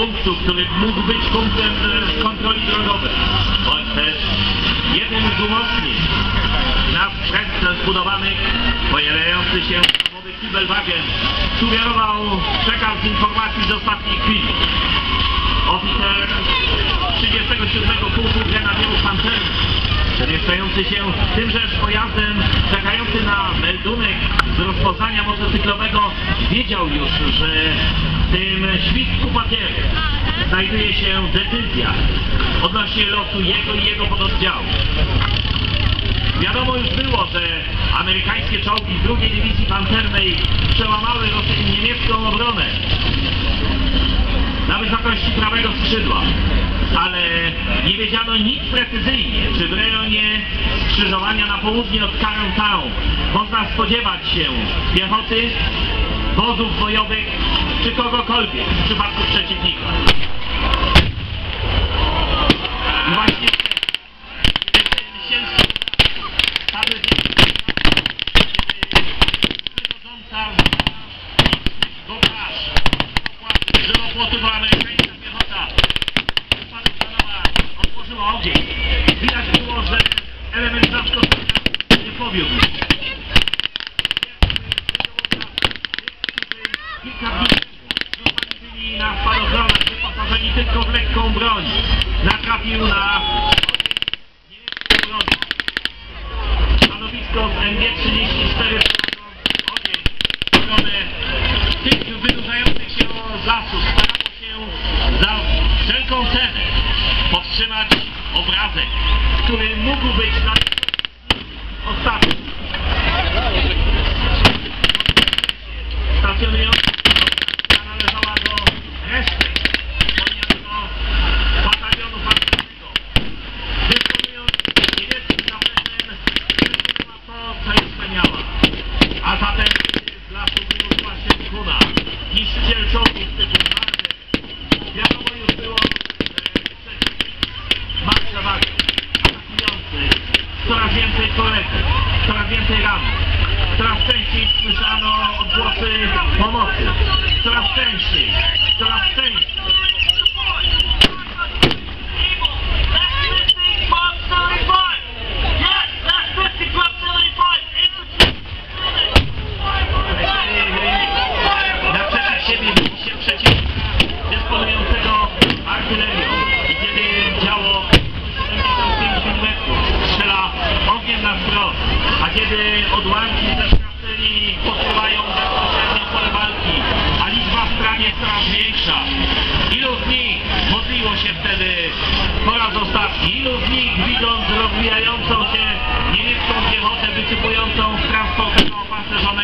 punktu, który mógł być punktem e, kontroli drogowej, bądź też jednym z umocnień na sprzęt zbudowanych pojawiający się nowy Kibelwagen sugerował przekaz informacji z ostatniej chwili. Oficer 37 Pułku Grenadierów Pancernych przemieszczający się tymżeż pojazdem, czekający na meldunek z rozpoznania motocyklowego, wiedział już, że w tym świstku papieru znajduje się decyzja odnośnie losu jego i jego pododdziału. Wiadomo już było, że amerykańskie czołgi drugiej dywizji pancernej przełamały niemiecką obronę na wysokości prawego skrzydła. Ale nie wiedziano nic precyzyjnie, czy w rejonie skrzyżowania na południe od Carroll Town można spodziewać się piechoty, wozów bojowych, czy kogokolwiek w przypadku przeciwnika. Właśnie Natrafił na. Stanowisko z MG-34 ogień w stronę tych wydłużających się lasu. Starało się za wszelką cenę powstrzymać obrazek, który mógł być na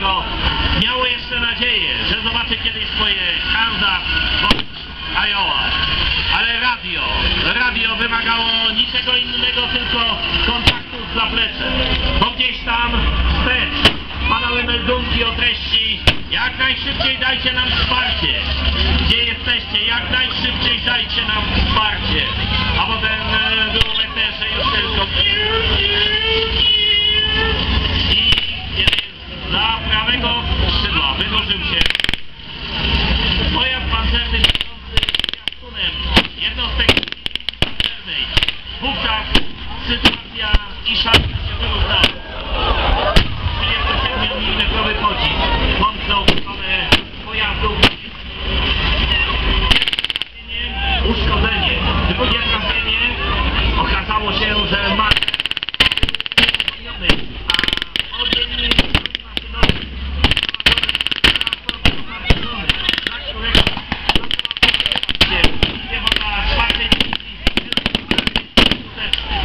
opancerzonego miało jeszcze nadzieję, że zobaczy kiedyś swoje Kansas bądź Iowa. Ale radio, radio wymagało niczego innego, tylko kontaktu z zapleczem. Bo gdzieś tam wstecz padały meldunki o treści jak najszybciej dajcie nam wsparcie. Gdzie jesteście? Jak najszybciej dajcie nam wsparcie. A potem e, było weterze już tylko i kiedy za prawego skrzydła wynurzył się pojazd pancerny będący zwiastunem jednostek pancernej. Wówczas sytuacja i szansa się wyrównała. 37 mm pocisk pomknął w stronę pojazdów. Uszkodzenie. Drugie trafienie okazało się, że ma a ogień maszynowy na którego piechota czwartej dywizji skuteczny.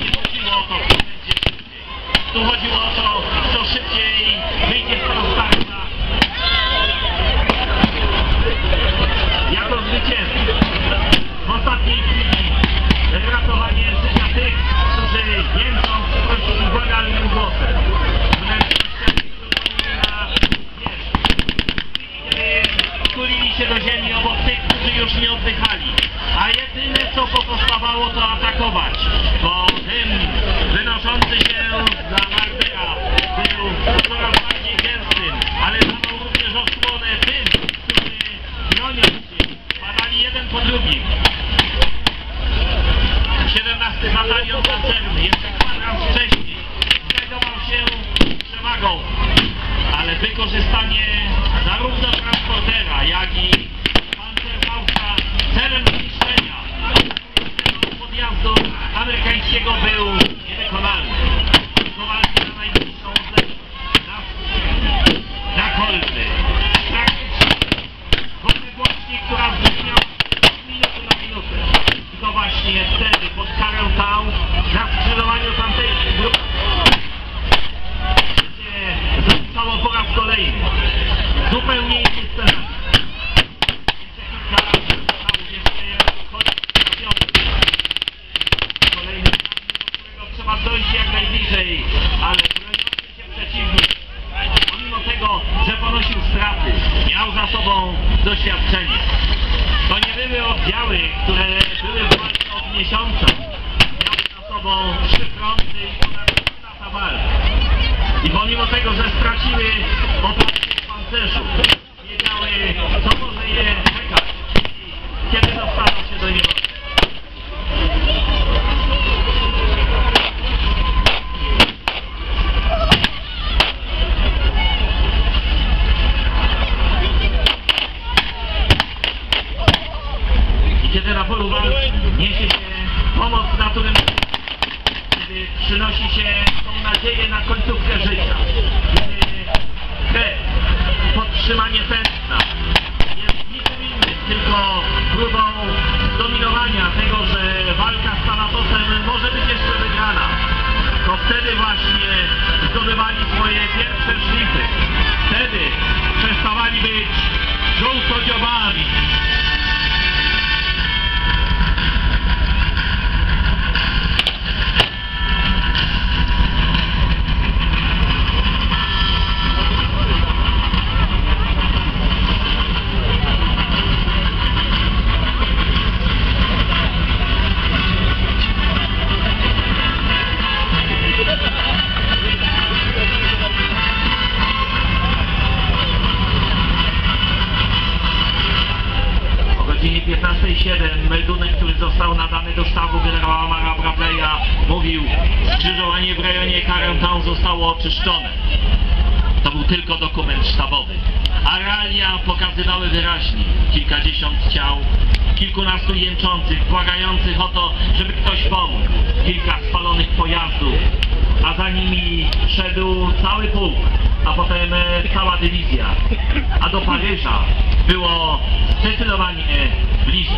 nie chodziło o to, kto będzie szybciej. Tu chodziło o to, kto szybciej wyjdzie z tego starcia. Jako zwycięzca. W ostatniej chwili ratowanie życia tych, którzy jęczą w przyszłości błagalnym głosem. Skulili się do ziemi obok tych, którzy już nie oddychali. A jedyne co pozostawało to atakować, bo dym wynoszący się dla Martera był coraz bardziej gęstym, ale zadał również osłonę tym, którzy broniąc się. Padali jeden po drugim. 17 batalion pancerny, jeszcze kwadrans wcześniej, znajdował się przewagą, ale wykorzystanie zarówno transportera, jak i pancerfausta celem zniszczenia podjazdu amerykańskiego był niewykonalny. Które były w walce od miesiąca. Miały za sobą trzy fronty i ponad lata walk. I pomimo tego, że straciły oparcie w pancerzu, Shema został nadany do sztabu generała Mara Bradley'a mówił skrzyżowanie w rejonie Carentown zostało oczyszczone. To był tylko dokument sztabowy. A realia pokazywały wyraźnie kilkadziesiąt ciał, kilkunastu jęczących, błagających o to, żeby ktoś pomógł, kilka spalonych pojazdów, a za nimi szedł cały pułk, a potem e, cała dywizja. A do Paryża było zdecydowanie bliżej.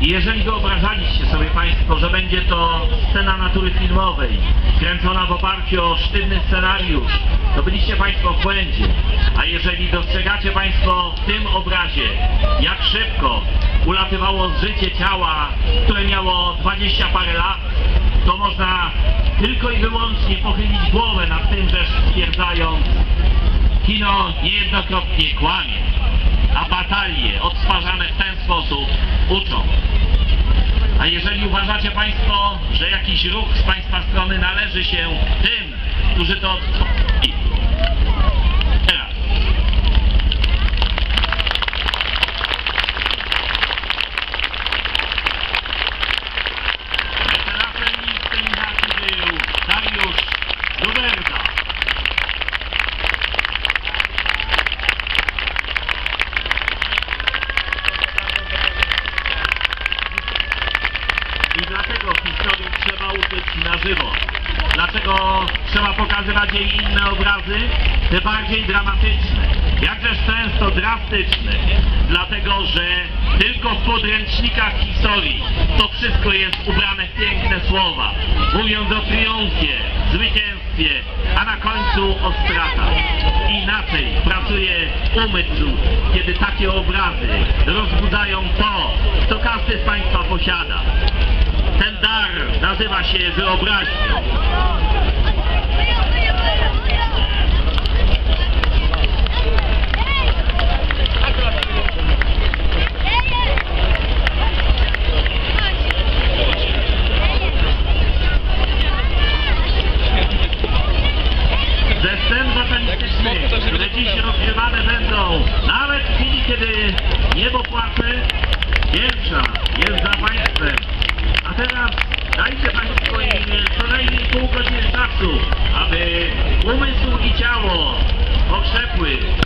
I jeżeli wyobrażaliście sobie Państwo, że będzie to scena natury filmowej, kręcona w oparciu o sztywny scenariusz, to byliście Państwo w błędzie. A jeżeli dostrzegacie Państwo w tym obrazie, jak szybko ulatywało życie ciała, które miało 20 parę lat, to można tylko i wyłącznie pochylić głowę nad tym, że stwierdzając, kino niejednokrotnie kłamie, a batalie odtwarzane w ten sposób uczą. Jeżeli uważacie Państwo, że jakiś ruch z Państwa strony należy się tym, którzy to bardziej dramatyczne, jakżeż często drastyczne. Dlatego, że tylko w podręcznikach historii to wszystko jest ubrane w piękne słowa. Mówiąc o triumfie, zwycięstwie, a na końcu o stratach. Inaczej pracuje umysł, kiedy takie obrazy rozbudzają to, co każdy z Państwa posiada. Ten dar nazywa się wyobraźnią. kiedy niebo płacze, wiersza jest za Państwem. A teraz dajcie Państwo im kolejnej pół godziny czasu, aby umysł i ciało okrzepły.